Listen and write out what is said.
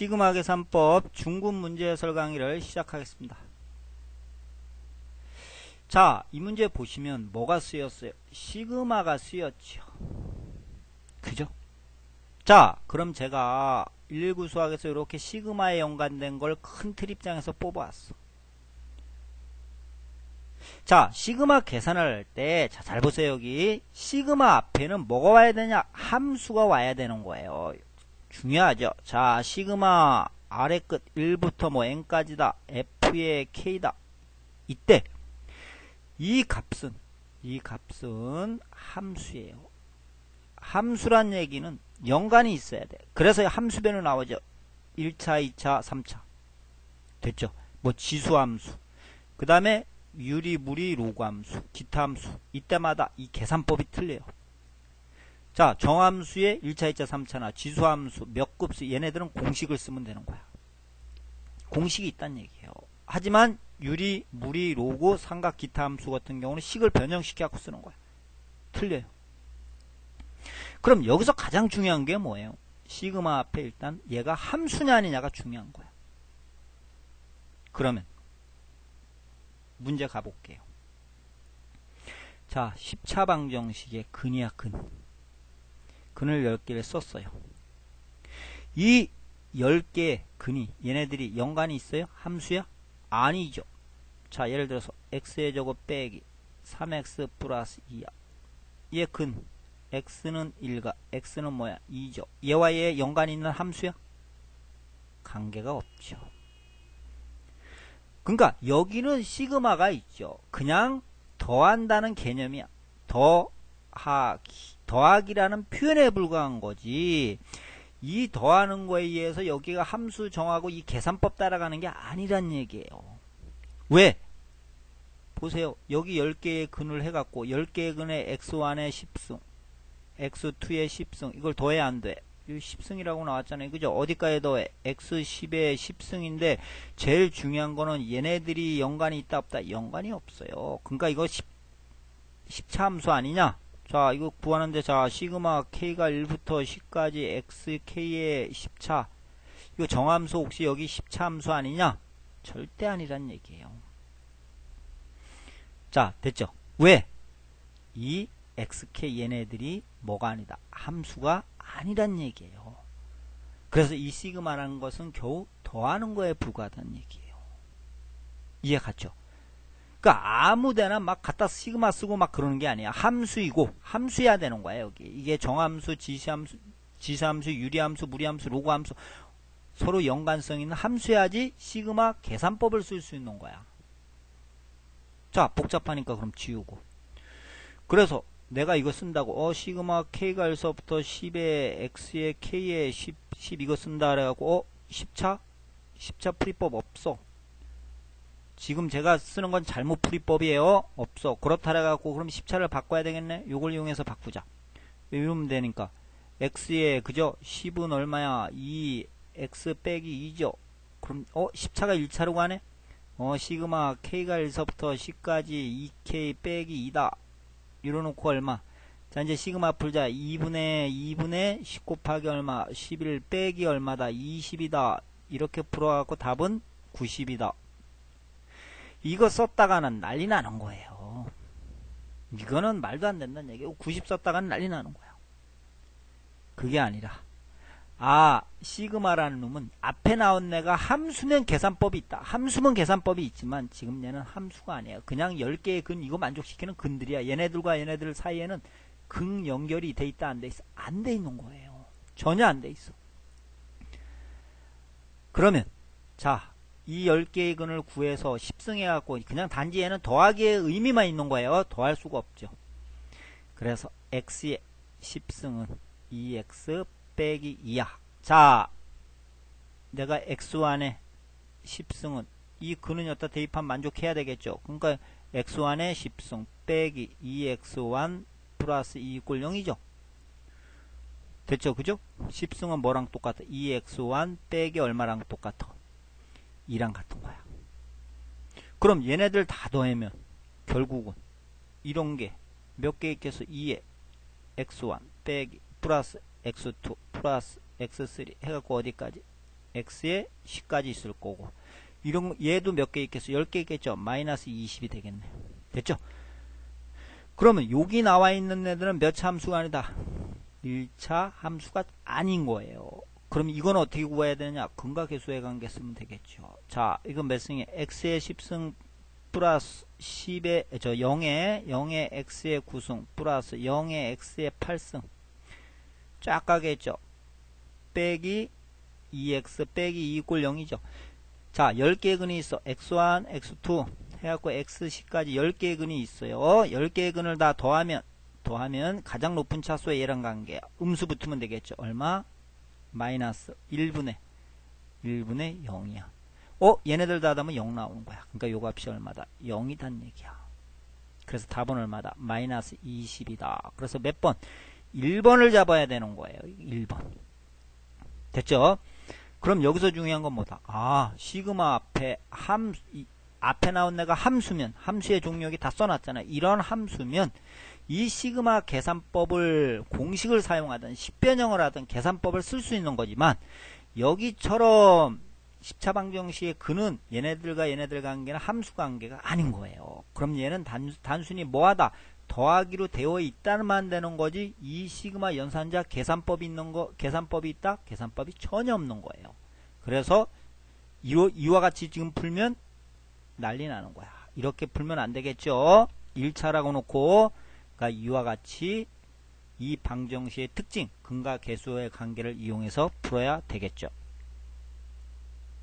시그마 계산법 중급 문제 해설 강의를 시작하겠습니다. 자, 이 문제 보시면 뭐가 쓰였어요? 시그마가 쓰였죠. 그죠? 자, 그럼 제가 119 수학에서 이렇게 시그마에 연관된 걸큰틀 입장에서 뽑아왔어. 자, 시그마 계산을 할 때, 자, 잘 보세요, 여기. 시그마 앞에는 뭐가 와야 되냐? 함수가 와야 되는 거예요. 중요하죠. 자, 시그마 아래 끝 1부터 뭐 n까지다. f의 k다. 이때 이 값은 이 값은 함수예요. 함수란 얘기는 연관이 있어야 돼. 그래서 함수변으로 나오죠. 1차, 2차, 3차. 됐죠? 뭐 지수함수. 그 다음에 유리, 무리, 로그함수, 기타 함수. 이때마다 이 계산법이 틀려요. 자, 정함수의 1차, 2차, 3차나 지수함수, 몇 급수 얘네들은 공식을 쓰면 되는 거야. 공식이 있다는 얘기예요. 하지만 유리, 무리, 로고, 삼각, 기타 함수 같은 경우는 식을 변형시켜 갖고 쓰는 거야. 틀려요. 그럼 여기서 가장 중요한 게 뭐예요? 시그마 앞에 일단 얘가 함수냐 아니냐가 중요한 거야. 그러면 문제 가볼게요. 자, 10차 방정식의 근이야 근. 근을 10개를 썼어요. 이 10개의 근이 얘네들이 연관이 있어요? 함수야? 아니죠. 자 예를 들어서 x의 제곱 빼기 3x 플러스 2야. 얘 근. x는 1가 x는 뭐야? 2죠. 얘와 얘 연관이 있는 함수야? 관계가 없죠. 그러니까 여기는 시그마가 있죠. 그냥 더한다는 개념이야. 더하기. 더하기라는 표현에 불과한 거지. 이 더하는 거에 의해서 여기가 함수 정하고 이 계산법 따라가는 게 아니란 얘기예요. 왜? 보세요. 여기 10개의 근을 해갖고 10개의 근에 x1의 10승, x2의 10승 이걸 더해야 안 돼. 10승이라고 나왔잖아요. 그죠? 어디까지 더해? x10의 10승인데 제일 중요한 거는 얘네들이 연관이 있다 없다? 연관이 없어요. 그러니까 이거 10, 10차 함수 아니냐? 자, 이거 구하는데, 자, 시그마 K가 1부터 10까지 XK의 10차. 이거 정함수 혹시 여기 10차 함수 아니냐? 절대 아니란 얘기예요. 자, 됐죠? 왜? 이 XK 얘네들이 뭐가 아니다? 함수가 아니란 얘기예요. 그래서 이 시그마라는 것은 겨우 더하는 거에 불과하다는 얘기예요. 이해 갔죠? 그러니까 아무데나 막 갖다 시그마 쓰고 막 그러는 게 아니야. 함수이고 함수해야 되는 거야 여기. 이게 정함수, 지시함수, 지시함수, 유리함수, 무리함수, 로그함수 서로 연관성 있는 함수해야지 시그마 계산법을 쓸 수 있는 거야. 자 복잡하니까 그럼 지우고. 그래서 내가 이거 쓴다고 어 시그마 k가 1서부터 10에 x에 k에 10, 10 이거 쓴다 그래갖고 어 10차? 10차 풀이법 없어. 지금 제가 쓰는 건 잘못 풀이법이에요. 없어. 그렇다 해갖고 그럼 10차를 바꿔야 되겠네. 요걸 이용해서 바꾸자. 이러면 되니까 x에 그죠? 10은 얼마야? 2 x 빼기 2죠. 그럼 어 10차가 1차로 가네? 어 시그마 k가 1서부터 10까지 2k 빼기 2다. 이러놓고 얼마? 자 이제 시그마 풀자 2분의 2분의 10 곱하기 얼마 11 빼기 얼마다 20이다 이렇게 풀어갖고 답은 90이다 이거 썼다가는 난리 나는 거예요. 이거는 말도 안 된다는 얘기고 90 썼다가는 난리 나는 거야. 그게 아니라 아 시그마라는 놈은 앞에 나온 애가 함수면 계산법이 있다. 함수면 계산법이 있지만 지금 얘는 함수가 아니에요. 그냥 10개의 근 이거 만족시키는 근들이야. 얘네들과 얘네들 사이에는 근 연결이 돼 있다 안 돼 있어? 안 돼 있는 거예요. 전혀 안 돼 있어. 그러면 자 이 10개의 근을 구해서 10승 해갖고 그냥 단지 얘는 더하기의 의미만 있는 거예요. 더할 수가 없죠. 그래서 x의 10승은 2x 빼기 2야. 자, 내가 x1의 10승은 이 근은 여기다 대입하면 만족해야 되겠죠. 그러니까 x1의 10승 빼기 2x1 플러스 2 이꼴 0이죠. 됐죠? 그죠? 10승은 뭐랑 똑같아? 2x1 빼기 얼마랑 똑같아? 2랑 같은 거야. 그럼 얘네들 다 더하면 결국은 이런 게 몇 개 있겠어? 2에 x1 빼기 플러스 x2 플러스 x3 해갖고 어디까지? x에 10까지 있을 거고 이런 얘도 몇 개 있겠어? 10개 있겠죠? 마이너스 20이 되겠네. 됐죠? 그러면 여기 나와 있는 애들은 몇 차 함수가 아니다. 1차 함수가 아닌 거예요. 그럼 이건 어떻게 구해야 되느냐? 근각계수의 관계 쓰면 되겠죠. 자, 이건 몇 승에 x의 10승 플러스 10의 저 0의 0의 x의 9승 플러스 0의 x의 8승 쫙 가겠죠. 빼기 2x 빼기 2 이꼴 0이죠. 자, 10개의 근이 있어. x1, x2 해갖고 x10까지 10개의 근이 있어요. 10개의 근을 다 더하면 더하면 가장 높은 차수의 얘랑 관계 음수 붙으면 되겠죠. 얼마? 마이너스 1분의 1분의 0이야. 어? 얘네들 다 하면 0 나오는 거야. 그러니까 요 값이 얼마다? 0이단 얘기야. 그래서 답은 얼마다? 마이너스 20이다. 그래서 몇 번? 1번을 잡아야 되는 거예요. 1번. 됐죠? 그럼 여기서 중요한 건 뭐다? 아, 시그마 앞에 함, 이, 앞에 나온 내가 함수면, 함수의 종류역이 다 써놨잖아. 이런 함수면, 이 시그마 계산법을, 공식을 사용하든, 10변형을 하든 계산법을 쓸 수 있는 거지만, 여기처럼 10차 방정식의 근은 얘네들과 얘네들 관계는 함수 관계가 아닌 거예요. 그럼 얘는 단, 단순히 뭐하다? 더하기로 되어 있다만 되는 거지 이 시그마 연산자 계산법이 있는 거 계산법이 있다 계산법이 전혀 없는 거예요 그래서 이와 같이 지금 풀면 난리 나는 거야. 이렇게 풀면 안 되겠죠? 1차라고 놓고 그러니까 이와 같이 이 방정식의 특징 근과 계수의 관계를 이용해서 풀어야 되겠죠